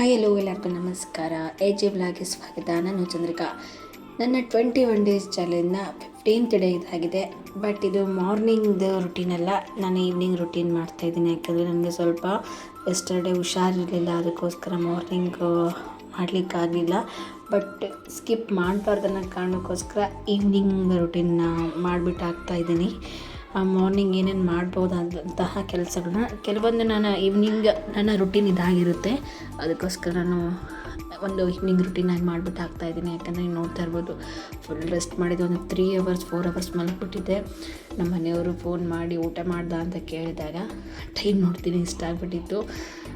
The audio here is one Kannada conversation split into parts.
ಹಾಯ್ ಎಲ್ಲೋ ಎಲ್ಲರಿಗೂ ನಮಸ್ಕಾರ. ಎ ಜಿ ಬ್ಲಾಗ್ಗೆ ಸ್ವಾಗತ. ನಾನು ಚಂದ್ರಿಕಾ. ನನ್ನ ಟ್ವೆಂಟಿ ಒನ್ ಡೇಸ್ ಚಾಲೆಂಜ್ನ ಫಿಫ್ಟೀನ್ತ್ ಡೇ ಇದಾಗಿದೆ. ಬಟ್ ಇದು ಮಾರ್ನಿಂಗ್ದು ರುಟೀನ್ ಅಲ್ಲ. ನಾನು ಈವ್ನಿಂಗ್ ರುಟೀನ್ ಮಾಡ್ತಾಯಿದ್ದೀನಿ ಯಾಕಂದರೆ ನನಗೆ ಸ್ವಲ್ಪ ಎಸ್ಟರ್ಡೇ ಹುಷಾರಿರಲಿಲ್ಲ. ಅದಕ್ಕೋಸ್ಕರ ಮಾರ್ನಿಂಗ್ ಮಾಡಲಿಕ್ಕಾಗಲಿಲ್ಲ ಬಟ್ ಸ್ಕಿಪ್ ಮಾಡಬಾರ್ದು ಕಾರಣಕ್ಕೋಸ್ಕರ ಈವ್ನಿಂಗ್ ರುಟೀನ್ನ ಮಾಡಿಬಿಟ್ಟು ಹಾಕ್ತಾಯಿದ್ದೀನಿ ಮಾರ್ನಿಂಗ್ ಏನೇನು ಮಾಡ್ಬೋದಾದಂತಹ ಕೆಲಸಗಳನ್ನ ಕೆಲವೊಂದು ನಾನು ಈವ್ನಿಂಗ್ ನನ್ನ ರುಟೀನ್ ಇದಾಗಿರುತ್ತೆ. ಅದಕ್ಕೋಸ್ಕರ ನಾನು ಒಂದು ಈವ್ನಿಂಗ್ ರುಟೀನಾಗಿ ಮಾಡಿಬಿಟ್ಟು ಹಾಕ್ತಾಯಿದ್ದೀನಿ ಯಾಕಂದರೆ ನೀವು ನೋಡ್ತಾ ಇರ್ಬೋದು ಫುಲ್ ರೆಸ್ಟ್ ಮಾಡಿದ್ದು ಒಂದು ತ್ರೀ ಅವರ್ಸ್ ಫೋರ್ ಅವರ್ಸ್ ಮಲಗಿಬಿಟ್ಟಿದ್ದೆ ನಮ್ಮ ಮನೆಯವರು ಫೋನ್ ಮಾಡಿ ಊಟ ಮಾಡ್ದ ಅಂತ ಕೇಳಿದಾಗ ಟೈಮ್ ನೋಡ್ತೀನಿ ಇಷ್ಟ ಆಗಿಬಿಟ್ಟಿತ್ತು.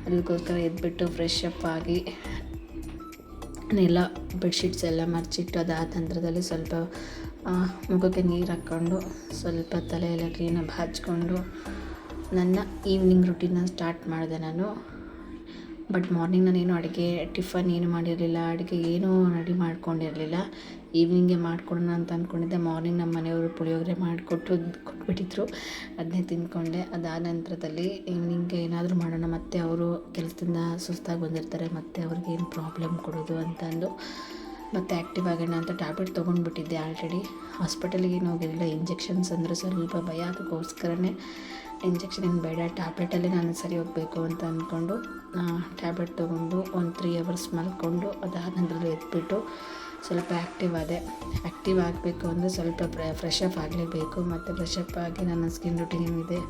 ಅದಕ್ಕೋಸ್ಕರ ಎದ್ಬಿಟ್ಟು ಫ್ರೆಶ್ ಅಪ್ ಆಗಿ ಎಲ್ಲ ಬೆಡ್ಶೀಟ್ಸ್ ಎಲ್ಲ ಮರ್ಚಿಟ್ಟು ಅದು ಆ ತಂತ್ರದಲ್ಲಿ ಸ್ವಲ್ಪ ಆ, ಮುಖಕ್ಕೆ ನೀರು ಹಾಕ್ಕೊಂಡು ಸ್ವಲ್ಪ ತಲೆ ಎಲ್ಲ ಕ್ಲೀನಾಗಿ ಹಚ್ಕೊಂಡು ನನ್ನ ಈವ್ನಿಂಗ್ ರುಟೀನ ಸ್ಟಾರ್ಟ್ ಮಾಡಿದೆ ನಾನು. ಬಟ್ ಮಾರ್ನಿಂಗ್ ನಾನೇನು ಅಡುಗೆ ಟಿಫನ್ ಏನು ಮಾಡಿರಲಿಲ್ಲ, ಅಡುಗೆ ಏನೂ ರೆಡಿ ಮಾಡ್ಕೊಂಡಿರಲಿಲ್ಲ. ಈವ್ನಿಂಗೆ ಮಾಡ್ಕೊಡೋಣ ಅಂತ ಅಂದ್ಕೊಂಡಿದ್ದೆ ಮಾರ್ನಿಂಗ್ ನಮ್ಮ ಮನೆಯವರು ಪುಳಿಯೋಗರೆ ಮಾಡಿಕೊಟ್ಟು ಕೊಟ್ಬಿಟ್ಟಿದ್ರು. ಅದನ್ನೇ ತಿಂದ್ಕೊಂಡೆ. ಅದಾದ ನಂತರದಲ್ಲಿ ಈವ್ನಿಂಗ್ಗೆ ಏನಾದರೂ ಮಾಡೋಣ, ಮತ್ತೆ ಅವರು ಕೆಲಸದಿಂದ ಸುಸ್ತಾಗಿ ಬಂದಿರ್ತಾರೆ, ಮತ್ತೆ ಅವ್ರಿಗೆ ಏನು ಪ್ರಾಬ್ಲಮ್ ಕೊಡೋದು ಅಂತಂದು ಮತ್ತು ಆ್ಯಕ್ಟಿವ್ ಆಗೋಣ ಅಂತ ಟ್ಯಾಬ್ಲೆಟ್ ತೊಗೊಂಡ್ಬಿಟ್ಟಿದ್ದೆ ಆಲ್ರೆಡಿ ಹಾಸ್ಪಿಟಲ್ಗೆ ಏನು ಹೋಗಿರಲಿಲ್ಲ ಇಂಜೆಕ್ಷನ್ಸ್ ಅಂದರೆ ಸ್ವಲ್ಪ ಭಯ. ಅದಕ್ಕೋಸ್ಕರನೇ ಇಂಜೆಕ್ಷನ್ ಏನು ಬೇಡ ಟ್ಯಾಬ್ಲೆಟಲ್ಲೇ ನಾನು ಸರಿ ಹೋಗಬೇಕು ಅಂತ ಅಂದ್ಕೊಂಡು ಟ್ಯಾಬ್ಲೆಟ್ ತೊಗೊಂಡು ಒಂದು ತ್ರೀ ಅವರ್ಸ್ ಮಲ್ಕೊಂಡು ಅದಾದ ನಂತರ ಎದ್ಬಿಟ್ಟು ಸ್ವಲ್ಪ ಆ್ಯಕ್ಟಿವ್ ಆದೆ. ಆ್ಯಕ್ಟಿವ್ ಆಗಬೇಕು ಅಂದರೆ ಸ್ವಲ್ಪ ಫ್ರೆಶ್ ಅಪ್ ಆಗಲೇಬೇಕು. ಮತ್ತು ಫ್ರೆಶ್ ಅಪ್ ಆಗಿ ನನ್ನ ಸ್ಕಿನ್ ರುಟೀನ್ ಏನಿದೆ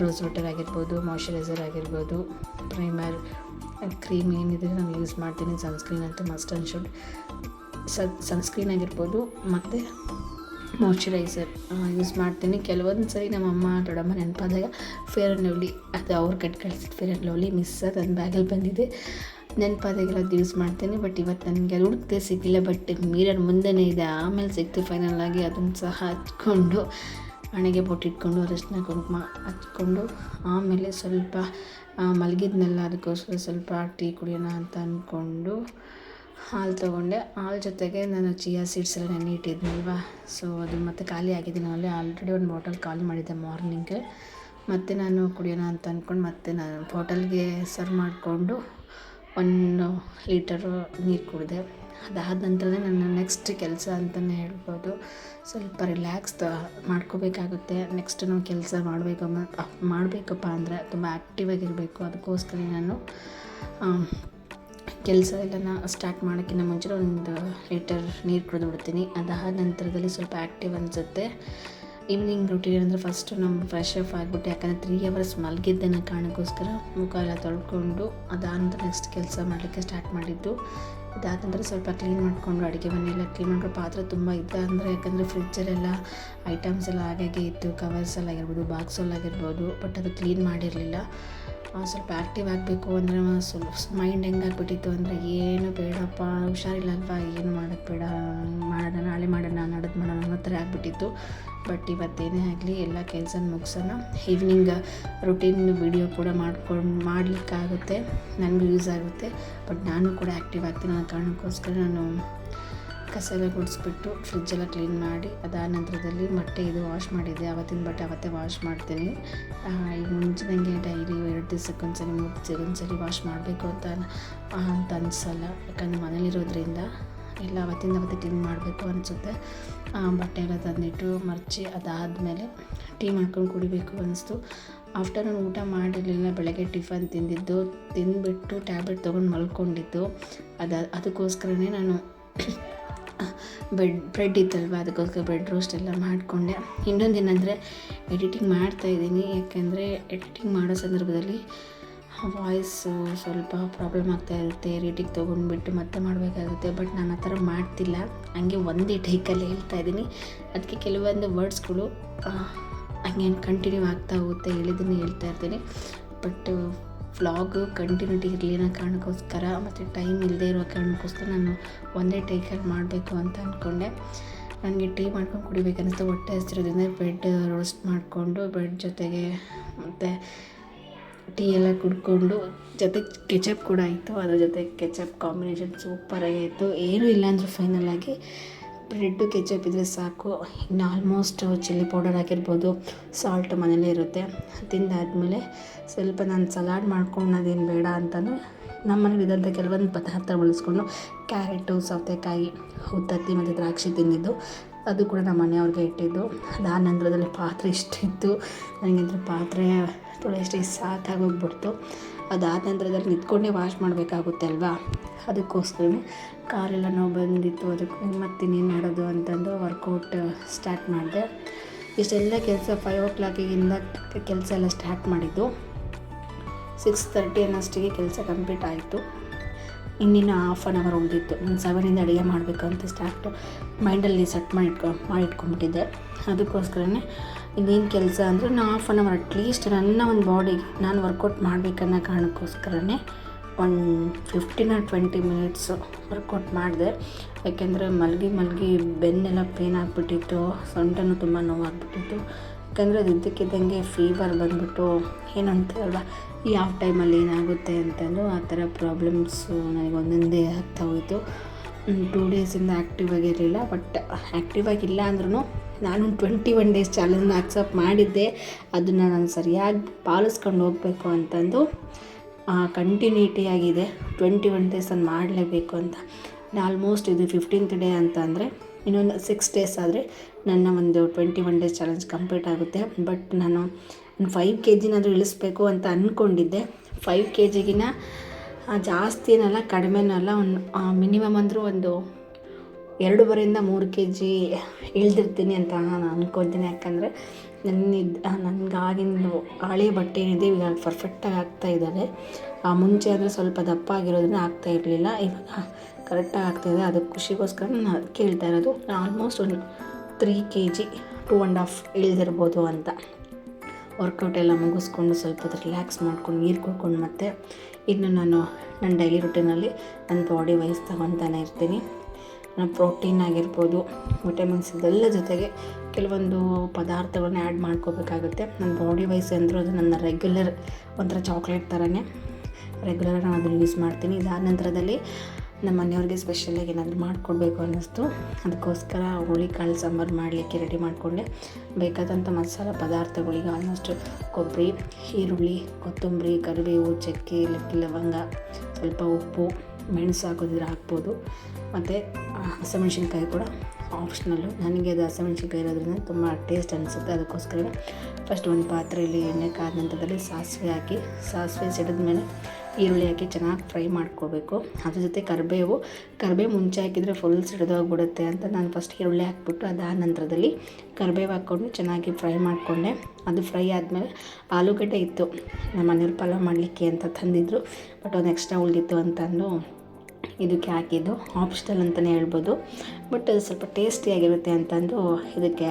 ರೋಸ್ ವಾಟರ್ ಆಗಿರ್ಬೋದು ಮಾಯ್ಶ್ಚರೈಸರ್ ಆಗಿರ್ಬೋದು ಪ್ರೈಮರ್ ಕ್ರೀಮ್ ಏನಿದೆ ನಾನು ಯೂಸ್ ಮಾಡ್ತೀನಿ, ಸನ್ಸ್ಕ್ರೀನ್ ಅಂತ ಮಸ್ಟ್ ಆ್ಯಂಡ್ ಶುಡ್. ಸನ್ಸ್ಕ್ರೀನ್ ಆಗಿರ್ಬೋದು ಮತ್ತು ಮಾಯ್ಶ್ಚರೈಸರ್ ಯೂಸ್ ಮಾಡ್ತೀನಿ. ಕೆಲವೊಂದು ಸರಿ ನಮ್ಮಮ್ಮ ದೊಡ್ಡಮ್ಮ ನೆನಪಾದಾಗ ಫೇರ್ ಆ್ಯಂಡ್ ಲವ್ಲಿ ಅದು ಅವ್ರು ಕಟ್ ಕಳಿಸಿದ ಫೇರ್ ಆ್ಯಂಡ್ ಲವ್ಲಿ ಮಿಸ್ ನನ್ನ ಬ್ಯಾಗಲ್ಲಿ ಬಂದಿದೆ. ನೆನಪಾದಾಗೆಲ್ಲ ಅದು ಯೂಸ್ ಮಾಡ್ತೀನಿ ಬಟ್ ಇವತ್ತು ನನಗೆ ಅದು ಹುಡುಕ್ತೆ ಸಿಕ್ಕಿಲ್ಲ ಬಟ್ ಮಿರರ್ ಮುಂದೆನೇ ಇದೆ. ಆಮೇಲೆ ಸಿಕ್ತು ಫೈನಲ್ ಆಗಿ ಅದನ್ನು ಸಹ ಹಚ್ಕೊಂಡು ಹಣೆಗೆ ಬೊಟ್ಟಿಟ್ಕೊಂಡು ಅರಶಿನ ಕುಂಕುಮ ಹಚ್ಕೊಂಡು, ಆಮೇಲೆ ಸ್ವಲ್ಪ ಮಲಗಿದ್ನಲ್ಲ ಅದಕ್ಕೋಸ್ಕರ ಸ್ವಲ್ಪ ಟೀ ಕುಡಿಯೋಣ ಅಂತ ಅಂದ್ಕೊಂಡು ಹಾಲು ತೊಗೊಂಡೆ. ಹಾಲು ಜೊತೆಗೆ ನಾನು ಚಿಯಾ ಸೀಡ್ಸ್ ಎಲ್ಲ ನೆನೆ ಇಟ್ಟಿದ್ನಲ್ವ? ಸೊ ಅದು ಮತ್ತೆ ಖಾಲಿ ಆಗಿದೆ. ನಾನು ಆಲ್ರೆಡಿ ಒಂದು ಬಾಟಲ್ ಖಾಲಿ ಮಾಡಿದ್ದೆ ಮಾರ್ನಿಂಗ್ ಮತ್ತು ನಾನು ಕುಡಿಯೋಣ ಅಂತ ಅಂದ್ಕೊಂಡು ಮತ್ತೆ ನಾನು ಬಾಟಲ್ಗೆ ಸರ್ವ್ ಮಾಡಿಕೊಂಡು ಒಂದು ಲೀಟರು ನೀರು ಕುಡಿದೆ. ಅದಾದ ನಂತರನೇ ನನ್ನ ನೆಕ್ಸ್ಟ್ ಕೆಲಸ ಅಂತಲೇ ಹೇಳ್ಬೋದು. ಸ್ವಲ್ಪ ರಿಲ್ಯಾಕ್ಸ್ ಮಾಡ್ಕೋಬೇಕಾಗುತ್ತೆ. ನೆಕ್ಸ್ಟ್ ನಾವು ಕೆಲಸ ಮಾಡಬೇಕು ಮಾಡಬೇಕಪ್ಪ ಅಂದರೆ ತುಂಬ ಆ್ಯಕ್ಟಿವ್ ಆಗಿರಬೇಕು. ಅದಕ್ಕೋಸ್ಕರ ನಾನು ಕೆಲಸ ಎಲ್ಲನ ಸ್ಟಾರ್ಟ್ ಮಾಡೋಕ್ಕಿಂತ ಮುಂಚೆ ಒಂದು ಲೀಟರ್ ನೀರು ಕುಡಿದು ಬಿಡ್ತೀನಿ ಅದಾದ ನಂತರದಲ್ಲಿ ಸ್ವಲ್ಪ ಆ್ಯಕ್ಟಿವ್ ಅನಿಸುತ್ತೆ. ಈವ್ನಿಂಗ್ ರುಟೀನ್ ಅಂದರೆ ಫಸ್ಟು ನಮ್ಮ ಫ್ರೆಶ್ ಅಪ್ ಆಗಿಬಿಟ್ಟು, ಯಾಕಂದರೆ ತ್ರೀ ಅವರ್ಸ್ ಮಲಗಿದ್ದನ್ನು ಕಾರಣಕ್ಕೋಸ್ಕರ ಮುಖ ಎಲ್ಲ ತೊಳ್ಕೊಂಡು ಅದಾದ ನಂತರ ನೆಕ್ಸ್ಟ್ ಕೆಲಸ ಮಾಡಲಿಕ್ಕೆ ಸ್ಟಾರ್ಟ್ ಮಾಡಿದ್ದು. ಇದಾದ ನಂತರ ಸ್ವಲ್ಪ ಕ್ಲೀನ್ ಮಾಡಿಕೊಂಡು ಅಡುಗೆ ಮನೆಯೆಲ್ಲ ಕ್ಲೀನ್ ಮಾಡಿರೋ ಪಾತ್ರೆ ತುಂಬ ಇದ್ದ ಅಂದರೆ ಯಾಕಂದರೆ ಫ್ರಿಜ್ಜಲ್ಲೆಲ್ಲ ಐಟಮ್ಸ್ ಎಲ್ಲ ಹಾಗಾಗಿ ಇತ್ತು ಕವರ್ಸ್ ಎಲ್ಲ ಆಗಿರ್ಬೋದು ಬಾಕ್ಸಲ್ಲಿ ಆಗಿರ್ಬೋದು ಬಟ್ ಅದು ಕ್ಲೀನ್ ಮಾಡಿರಲಿಲ್ಲ. ಸ್ವಲ್ಪ ಆ್ಯಕ್ಟಿವ್ ಆಗಬೇಕು ಅಂದರೆ ಸ್ವಲ್ಪ ಮೈಂಡ್ ಹೆಂಗಾಗ್ಬಿಟ್ಟಿತ್ತು ಅಂದರೆ ಏನು ಬೇಡಪ್ಪ, ಹುಷಾರಿಲ್ಲಲ್ವ, ಏನು ಮಾಡೋಕ್ಕೆ ಬೇಡ, ಮಾಡೋಣ, ನಾಳೆ ಮಾಡೋಣ, ನಡೆದು ಮಾಡೋಣ ಅನ್ನೋ ಥರ ಆಗಿಬಿಟ್ಟಿತ್ತು. ಬಟ್ ಇವತ್ತೇನೇ ಆಗಲಿ ಎಲ್ಲ ಕೆಲಸ ಮುಗಿಸೋಣ. ಈವ್ನಿಂಗ್ ರುಟೀನ್ ವಿಡಿಯೋ ಕೂಡ ಮಾಡ್ಕೊಂಡು ಮಾಡಲಿಕ್ಕಾಗುತ್ತೆ, ನನಗೂ ಯೂಸ್ ಆಗುತ್ತೆ. ಬಟ್ ನಾನು ಕೂಡ ಆ್ಯಕ್ಟಿವ್ ಆಗ್ತೀನಿ ಆ ಕಾರಣಕ್ಕೋಸ್ಕರ ನಾನು ಕಸ ಎಲ್ಲ ಗುಡಿಸ್ಬಿಟ್ಟು ಫ್ರಿಜ್ಜೆಲ್ಲ ಕ್ಲೀನ್ ಮಾಡಿ ಅದಾದ ನಂತರದಲ್ಲಿ ಬಟ್ಟೆ ಇದು ವಾಶ್ ಮಾಡಿದ್ದೆ ಅವತ್ತಿನ ಬಟ್ಟೆ ಅವತ್ತೇ ವಾಶ್ ಮಾಡ್ತೀನಿ. ಈಗ ಮುಂಚಿನಂಗೆ ಡೈಲಿ ಎರಡು ದಿವ್ಸಕ್ಕೆ ಒಂದ್ಸರಿ ಮೂರು ದಿವಸಕ್ಕೆ ಒಂದ್ಸರಿ ವಾಶ್ ಮಾಡಬೇಕು ಅಂತ ಅಂತ ಅನಿಸಲ್ಲ. ಯಾಕಂದರೆ ಮನೇಲಿರೋದ್ರಿಂದ ಎಲ್ಲ ಅವತ್ತಿಂದ ಅವತ್ತೇ ಕ್ಲೀನ್ ಮಾಡಬೇಕು ಅನಿಸುತ್ತೆ. ಬಟ್ಟೆ ಎಲ್ಲ ತಂದಿಟ್ಟು ಮರ್ಚಿ ಅದಾದಮೇಲೆ ಟೀ ಮಾಡ್ಕೊಂಡು ಕುಡಿಬೇಕು ಅನಿಸ್ತು. ಆಫ್ಟರ್ನೂನ್ ಊಟ ಮಾಡಿರಲಿಲ್ಲ, ಬೆಳಗ್ಗೆ ಟಿಫನ್ ತಿಂದಿದ್ದು. ತಿಂದುಬಿಟ್ಟು ಟ್ಯಾಬ್ಲೆಟ್ ತೊಗೊಂಡು ಮಲ್ಕೊಂಡಿದ್ದು. ಅದು, ಅದಕ್ಕೋಸ್ಕರನೇ ನಾನು ಬೆಡ್, ಬ್ರೆಡ್ ಇತ್ತಲ್ವ, ಅದಕ್ಕೋಸ್ಕರ ಬ್ರೆಡ್ ರೋಸ್ಟ್ ಎಲ್ಲ ಮಾಡಿಕೊಂಡೆ. ಇನ್ನೊಂದು ಏನಂದರೆ ಎಡಿಟಿಂಗ್ ಮಾಡ್ತಾಯಿದ್ದೀನಿ ಯಾಕೆಂದರೆ ಎಡಿಟಿಂಗ್ ಮಾಡೋ ಸಂದರ್ಭದಲ್ಲಿ ವಾಯ್ಸು ಸ್ವಲ್ಪ ಪ್ರಾಬ್ಲಮ್ ಆಗ್ತಾ ಇರುತ್ತೆ. ರೇಟಿಗೆ ತೊಗೊಂಡ್ಬಿಟ್ಟು ಮತ್ತೆ ಮಾಡಬೇಕಾಗುತ್ತೆ. ಬಟ್ ನಾನು ಆ ಥರ ಮಾಡ್ತಿಲ್ಲ. ಹಂಗೆ ಒಂದೇ ಟೈಕಲ್ಲಿ ಹೇಳ್ತಾ ಇದ್ದೀನಿ. ಅದಕ್ಕೆ ಕೆಲವೊಂದು ವರ್ಡ್ಸ್ಗಳು ಹಂಗೆ ಕಂಟಿನ್ಯೂ ಆಗ್ತಾ ಹೋಗುತ್ತೆ ಹೇಳಿದ್ದೀನಿ ಹೇಳ್ತಾ ಇರ್ತೀನಿ. ಬಟ್ ವ್ಲಾಗ್ ಕಂಟಿನ್ಯೂಟಿ ಇರಲಿ ಅನ್ನೋ ಕಾರಣಕ್ಕೋಸ್ಕರ ಮತ್ತು ಟೈಮ್ ಇಲ್ಲದೆ ಇರೋ ಕಾರಣಕ್ಕೋಸ್ಕರ ನಾನು ಒಂದೇ ಟೇಕಲ್ಲಿ ಮಾಡಬೇಕು ಅಂತ ಅಂದ್ಕೊಂಡೆ ನನಗೆ ಟೀ ಮಾಡ್ಕೊಂಡು ಕುಡಿಬೇಕನ್ನಿಸ್ತು. ಹೊಟ್ಟೆ ಹಸಿರೋದ್ರಿಂದ ಬ್ರೆಡ್ ರೋಸ್ಟ್ ಮಾಡಿಕೊಂಡು ಬ್ರೆಡ್ ಜೊತೆಗೆ ಮತ್ತು ಟೀ ಎಲ್ಲ ಕುಡ್ಕೊಂಡು, ಜೊತೆಗೆ ಕೆಚಪ್ ಕೂಡ ಇತ್ತು ಅದ್ರ ಜೊತೆ ಕೆಚಪ್ ಕಾಂಬಿನೇಷನ್ ಸೂಪರಾಗಿ ಇತ್ತು ಏನೂ ಇಲ್ಲ ಅಂದರೂ ಫೈನಲಾಗಿ ಬ್ರೆಡ್ಡು ಕೆಚಪ್ ಇದ್ದರೆ ಸಾಕು. ಇನ್ನು ಆಲ್ಮೋಸ್ಟ್ ಚಿಲ್ಲಿ ಪೌಡರ್ ಆಗಿರ್ಬೋದು ಸಾಲ್ಟ್ ಮನೇಲೇ ಇರುತ್ತೆ. ತಿಂದಾದಮೇಲೆ ಸ್ವಲ್ಪ ನಾನು ಸಲಾಡ್ ಮಾಡ್ಕೊಂಡು ಅದೇನು ಬೇಡ ಅಂತಲೂ ನಮ್ಮ ಮನೇಲಿ ಇದ್ದಂಥ ಕೆಲವೊಂದು ಪದಾರ್ಥ ಬಳಸ್ಕೊಂಡು ಕ್ಯಾರೆಟು, ಸೌತೆಕಾಯಿ, ಉತ್ತತ್ತಿ ಮತ್ತು ದ್ರಾಕ್ಷಿ ತಿಂದಿದ್ದು. ಅದು ಕೂಡ ನಮ್ಮ ಮನೆಯವ್ರಿಗೆ ಇಟ್ಟಿದ್ದು. ಅದಾದ ನಂತರದಲ್ಲಿ ಪಾತ್ರೆ ಇಷ್ಟಿತ್ತು. ಅಂದರೆ ಪಾತ್ರೆ ತೊಳೆಯಷ್ಟೇ ಸಾಕಾಗೋಗ್ಬಿಡ್ತು ಅದಾದ ನಂತರದಲ್ಲಿ ನಿಂತ್ಕೊಂಡೇ ವಾಶ್ ಮಾಡಬೇಕಾಗುತ್ತೆ ಅಲ್ವಾ? ಅದಕ್ಕೋಸ್ಕರನೇ ಕಾಲೆಲ್ಲ ನೋವು ಬಂದಿತ್ತು. ಅದಕ್ಕೆ ಮತ್ತಿನ್ನೇನು ಮಾಡೋದು ಅಂತಂದು ವರ್ಕೌಟ್ ಸ್ಟಾರ್ಟ್ ಮಾಡಿದೆ. ಇಷ್ಟೆಲ್ಲ ಕೆಲಸ ಫೈವ್ ಓ ಕ್ಲಾಕಿಗಿಂದ ಕೆಲಸ ಎಲ್ಲ ಸ್ಟಾರ್ಟ್ ಮಾಡಿದ್ದು. ಸಿಕ್ಸ್ ತರ್ಟಿ ಅನ್ನೋಷ್ಟಿಗೆ ಕೆಲಸ ಕಂಪ್ಲೀಟ್ ಆಯಿತು. ಇನ್ನಿನ್ನು ಹಾಫ್ ಆನ್ ಅವರ್ ಉಳಿದಿತ್ತು. ನಾನು ಸೆವೆನಿಂದ ಅಡುಗೆ ಮಾಡಬೇಕು ಅಂತ ಸ್ಟಾರ್ಟ್ ಮೈಂಡಲ್ಲಿ ಸೆಟ್ ಮಾಡಿಟ್ಕೊ ಮಾಡಿಟ್ಕೊಂಡ್ಬಿಟ್ಟಿದ್ದೆ. ಅದಕ್ಕೋಸ್ಕರನೇ ಇನ್ನೇನು ಕೆಲಸ ಅಂದರೆ ನಾನು ಹಾಫ್ ಆನ್ ಅವರ್ ಅಟ್ಲೀಸ್ಟ್ ನನ್ನ ಒಂದು ಬಾಡಿಗೆ ನಾನು ವರ್ಕೌಟ್ ಮಾಡಬೇಕನ್ನೋ ಕಾರಣಕ್ಕೋಸ್ಕರನೇ one fifteen or twenty minutes workout ಮಾಡಿದೆ. ಯಾಕೆಂದರೆ ಮಲಗಿ ಮಲಗಿ ಬೆನ್ನೆಲ್ಲ ಪೇನ್ ಆಗಿಬಿಟ್ಟಿತ್ತು, ಸೊಂಟನು ತುಂಬ ನೋವಾಗ್ಬಿಟ್ಟಿತ್ತು. ಯಾಕಂದರೆ ಅದು ಇದ್ದಕ್ಕಿದ್ದಂಗೆ ಫೀವರ್ ಬಂದ್ಬಿಟ್ಟು ಏನು ಅಂತಾರಲ್ವ ಯಾವ ಟೈಮಲ್ಲಿ ಏನಾಗುತ್ತೆ ಅಂತಂದು ಆ ಥರ ಪ್ರಾಬ್ಲಮ್ಸು ನನಗೆ ಒಂದೊಂದೇ ಆಗ್ತಾ ಹೋಯಿತು. ಟೂ ಡೇಸಿಂದ ಆ್ಯಕ್ಟಿವ್ ಆಗಿರಲಿಲ್ಲ ಬಟ್ ಆ್ಯಕ್ಟಿವ್ ಆಗಿಲ್ಲ ಅಂದ್ರೂ ನಾನು ಟ್ವೆಂಟಿ ಒನ್ ಡೇಸ್ ಚಾಲೆಂಜ್ನ ಅಕ್ಸೆಪ್ಟ್ ಮಾಡಿದ್ದೆ. ಅದನ್ನು ನಾನು ಸರಿಯಾಗಿ ಪಾಲಿಸ್ಕೊಂಡು ಹೋಗಬೇಕು ಅಂತಂದು ಕಂಟಿನ್ಯೂಟಿ ಆಗಿದೆ. ಟ್ವೆಂಟಿ ಒನ್ ಡೇಸ್ ಮಾಡಲೇಬೇಕು ಅಂತ. ಆಲ್ಮೋಸ್ಟ್ ಇದು ಫಿಫ್ಟೀನ್ತ್ ಡೇ ಅಂತ ಅಂದರೆ, ಇನ್ನೊಂದು ಸಿಕ್ಸ್ ಡೇಸ್ ಆದರೆ ನನ್ನ ಒಂದು twenty one days challenge complete ಆಗುತ್ತೆ. ಬಟ್ ನಾನು ಒಂದು ಫೈವ್ ಕೆ ಜಿನಾದರೂ ಇಳಿಸ್ಬೇಕು ಅಂತ ಅಂದ್ಕೊಂಡಿದ್ದೆ ಫೈವ್ ಕೆ ಜಿಗಿನ ಜಾಸ್ತಿನಲ್ಲ, ಕಡಿಮೆನಲ್ಲ, ಒಂದು ಮಿನಿಮಮ್ ಅಂದರೂ ಒಂದು ಎರಡೂವರೆಯಿಂದ ಮೂರು ಕೆ ಜಿ ಇಳ್ದಿರ್ತೀನಿ ಅಂತ ನಾನು ಅಂದ್ಕೊಳ್ತೀನಿ ಯಾಕಂದರೆ ನನ್ನ ನನಗಾಗಿನ ಹಳೆ ಬಟ್ಟೆ ಏನಿದೆ ಇವಾಗ ಪರ್ಫೆಕ್ಟಾಗಿ ಆಗ್ತಾ ಇದ್ದಾವೆ. ಆ, ಮುಂಚೆ ಆದರೆ ಸ್ವಲ್ಪ ದಪ್ಪ ಆಗಿರೋದನ್ನ ಆಗ್ತಾ ಇರಲಿಲ್ಲ. ಇವಾಗ ಕರೆಕ್ಟಾಗಿ ಆಗ್ತಾಯಿದೆ ಅದಕ್ಕೆ ಖುಷಿಗೋಸ್ಕರ ನಾನು ಕೇಳ್ತಾ ಇರೋದು. ಆಲ್ಮೋಸ್ಟ್ ಒಂದು three K G two and half ಇಳಿದಿರ್ಬೋದು ಅಂತ. ವರ್ಕೌಟ್ ಎಲ್ಲ ಮುಗಿಸ್ಕೊಂಡು ಸ್ವಲ್ಪ ಹೊತ್ತು ರಿಲ್ಯಾಕ್ಸ್ ಮಾಡ್ಕೊಂಡು ನೀರು ಕುಡ್ಕೊಂಡು ಮತ್ತೆ ಇನ್ನು ನಾನು ನನ್ನ ಡೈಲಿ ರುಟೀನಲ್ಲಿ ನನ್ನ ಬಾಡಿ ವೈಸ್ ತಗೊತಾನೆ ಇರ್ತೀನಿ. ಪ್ರೋಟೀನ್ ಆಗಿರ್ಬೋದು, ವಿಟಮಿನ್ಸ್ ಇದೆಲ್ಲ ಜೊತೆಗೆ ಕೆಲವೊಂದು ಪದಾರ್ಥಗಳನ್ನ ಆ್ಯಡ್ ಮಾಡ್ಕೋಬೇಕಾಗುತ್ತೆ. ನನ್ನ ಬಾಡಿ ವೈಸ್ ಅಂದರೂ ಅದು ನನ್ನ ರೆಗ್ಯುಲರ್ ಒಂಥರ ಚಾಕ್ಲೇಟ್ ಥರನೇ ರೆಗ್ಯುಲರ್ ನಾನು ಅದನ್ನು ಯೂಸ್ ಮಾಡ್ತೀನಿ. ಇದಾದ ನಂತರದಲ್ಲಿ ನಮ್ಮ ಮನೆಯವ್ರಿಗೆ ಸ್ಪೆಷಲಾಗಿ ಏನಾದರೂ ಮಾಡಿಕೊಡ್ಬೇಕು ಅನ್ನಿಸ್ತು. ಅದಕ್ಕೋಸ್ಕರ ಹುಳಿಕಾಳು ಸಾಂಬಾರು ಮಾಡಲಿಕ್ಕೆ ರೆಡಿ ಮಾಡಿಕೊಂಡೆ. ಬೇಕಾದಂಥ ಮಸಾಲೆ ಪದಾರ್ಥಗಳಿಗೆ ಆಲ್ಮೋಸ್ಟ್ ಕೊಬ್ಬರಿ, ಈರುಳ್ಳಿ, ಕೊತ್ತಂಬರಿ, ಕರಿಬೇವು, ಚಕ್ಕೆ ಲಕ್ಕಿ ಲವಂಗ, ಸ್ವಲ್ಪ ಉಪ್ಪು. ಮೆಣಸು ಹಾಕೋದಿದ್ರೆ ಹಾಕ್ಬೋದು. ಮತ್ತು ಹಸಿಮೆಣಸಿನ್ಕಾಯಿ ಕೂಡ ಆಪ್ಷನಲ್ಲು ನನಗೆ ಅದು ಹಸಿಮೆಣ್ಸಿನ್ಕಾಯಿ ಇರೋದ್ರಿಂದ ತುಂಬ ಟೇಸ್ಟ್ ಅನಿಸುತ್ತೆ ಅದಕ್ಕೋಸ್ಕರ ಫಸ್ಟ್ ಒಂದು ಪಾತ್ರೆಯಲ್ಲಿ ಎಣ್ಣೆ ಕಾದ ನಂತರದಲ್ಲಿ ಸಾಸಿವೆ ಹಾಕಿ, ಸಾಸಿವೆ ಸಿಡಿದ ಮೇಲೆ ಈರುಳ್ಳಿ ಹಾಕಿ ಚೆನ್ನಾಗಿ ಫ್ರೈ ಮಾಡ್ಕೋಬೇಕು. ಅದ್ರ ಜೊತೆ ಕರಿಬೇವು. ಕರಿಬೇವು ಮುಂಚೆ ಹಾಕಿದರೆ ಫುಲ್ ಸಿಡಿದೋಗ್ಬಿಡುತ್ತೆ ಅಂತ ನಾನು ಫಸ್ಟ್ ಈರುಳ್ಳಿ ಹಾಕ್ಬಿಟ್ಟು ಅದಾದ ನಂತರದಲ್ಲಿ ಕರಿಬೇವು ಹಾಕ್ಕೊಂಡು ಚೆನ್ನಾಗಿ ಫ್ರೈ ಮಾಡಿಕೊಂಡೆ. ಅದು ಫ್ರೈ ಆದಮೇಲೆ ಆಲೂಗಡ್ಡೆ ಇತ್ತು. ನಮ್ಮ ಮನೆಯವ್ರು ಪಲಾವ್ ಮಾಡಲಿಕ್ಕೆ ಅಂತ ತಂದಿದ್ದರು ಬಟ್ ಒಂದು ಎಕ್ಸ್ಟ್ರಾ ಉಳಿದಿತ್ತು ಅಂತಂದು ಇದಕ್ಕೆ ಹಾಕಿದ್ದು ಆಪ್ಷನಲ್ ಅಂತಲೇ ಹೇಳ್ಬೋದು. ಬಟ್ ಅದು ಸ್ವಲ್ಪ ಟೇಸ್ಟಿಯಾಗಿರುತ್ತೆ ಅಂತಂದು ಇದಕ್ಕೆ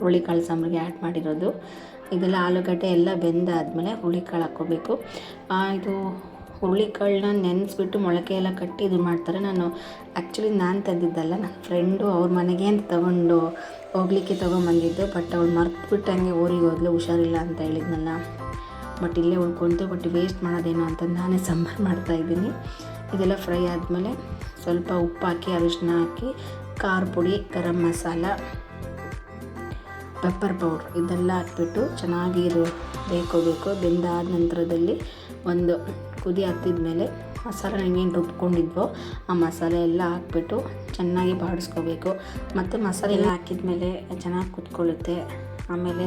ಹುರುಳಿಕಾಳು ಸಾಂಬಾರಿಗೆ ಆ್ಯಡ್ ಮಾಡಿರೋದು. ಇದೆಲ್ಲ ಆಲೂಗಡ್ಡೆ ಎಲ್ಲ ಬೆಂದಾದಮೇಲೆ ಹುರುಳಿಕಾಳು ಹಾಕ್ಕೋಬೇಕು. ಇದು ಹುರುಳಿಕಾಳನ್ನ ನೆನೆಸ್ಬಿಟ್ಟು ಮೊಳಕೆ ಎಲ್ಲ ಕಟ್ಟಿ ಇದು ಮಾಡ್ತಾರೆ. ನಾನು ಆ್ಯಕ್ಚುಲಿ ನಾನು ತಂದಿದ್ದಲ್ಲ ನನ್ನ ಫ್ರೆಂಡು ಅವ್ರ ಮನೆಗೆ ಅಂತ ತೊಗೊಂಡು ಹೋಗ್ಲಿಕ್ಕೆ ತೊಗೊಂಬಂದಿದ್ದು ಬಟ್ ಅವ್ಳು ಮರ್ತ್ಬಿಟ್ಟು ಹಂಗೆ ಊರಿಗೆ ಹೋದ್ಲು, ಹುಷಾರಿಲ್ಲ ಅಂತ ಹೇಳಿದ್ನಲ್ಲ. ಬಟ್ ಇಲ್ಲೇ ಉಳ್ಕೊಳ್ತು ಬಟ್ ವೇಸ್ಟ್ ಮಾಡೋದೇನೋ ಅಂತ ನಾನೇ ಸಾಂಬಾರು ಮಾಡ್ತಾಯಿದ್ದೀನಿ ಇದೆಲ್ಲ ಫ್ರೈ ಆದಮೇಲೆ ಸ್ವಲ್ಪ ಉಪ್ಪು ಹಾಕಿ, ಅರಿಶಿನ ಹಾಕಿ, ಖಾರ ಪುಡಿ, ಗರಂ ಮಸಾಲ ಪೆಪ್ಪರ್ ಪೌಡ್ರ್ ಇದೆಲ್ಲ ಹಾಕ್ಬಿಟ್ಟು ಚೆನ್ನಾಗಿ ಇದು ಬೇಕೋಬೇಕು ಬೆಂದಾದ ನಂತರದಲ್ಲಿ ಒಂದು ಕುದಿ ಹಾಕ್ತಿದ ಮೇಲೆ ಮಸಾಲೆ ಹೆಂಗೇನು ರುಬ್ಕೊಂಡಿದ್ವೋ, ಆ ಮಸಾಲೆ ಎಲ್ಲ ಹಾಕ್ಬಿಟ್ಟು ಚೆನ್ನಾಗಿ ಬಾಡಿಸ್ಕೋಬೇಕು. ಮತ್ತು ಮಸಾಲೆ ಎಲ್ಲ ಹಾಕಿದ ಮೇಲೆ ಚೆನ್ನಾಗಿ ಕುತ್ಕೊಳ್ಳುತ್ತೆ. ಆಮೇಲೆ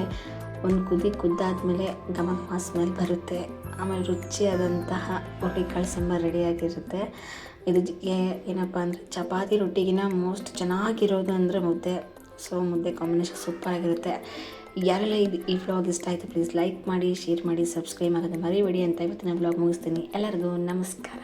ಒಂದು ಕುದಿ ಕುದ್ದಾದಮೇಲೆ ಘಮ ಸ್ಮೆಲ್ ಬರುತ್ತೆ. ಆಮೇಲೆ ರುಚಿಯಾದಂತಹ ಕಾಳು ಸಾಂಬಾರು ರೆಡಿಯಾಗಿರುತ್ತೆ. ಇದು ಏನಪ್ಪ ಅಂದರೆ ಚಪಾತಿ ರೊಟ್ಟಿಗಿನ ಮೋಸ್ಟ್ ಚೆನ್ನಾಗಿರೋದು ಅಂದರೆ ಮುದ್ದೆ. ಸೊ ಮುದ್ದೆ ಕಾಂಬಿನೇಷನ್ ಸೂಪರಾಗಿರುತ್ತೆ ಯಾರೆಲ್ಲ ಇದು ಈ ವ್ಲಾಗ್ ಇಷ್ಟ ಆಯಿತು ಪ್ಲೀಸ್ ಲೈಕ್ ಮಾಡಿ ಶೇರ್ ಮಾಡಿ ಸಬ್ಸ್ಕ್ರೈಬ್ ಆಗೋದು ಮರಿಬೇಡಿ ಅಂತ ಇವತ್ತಿನ ವ್ಲಾಗ್ ಮುಗಿಸ್ತೀನಿ. ಎಲ್ಲರಿಗೂ ನಮಸ್ಕಾರ.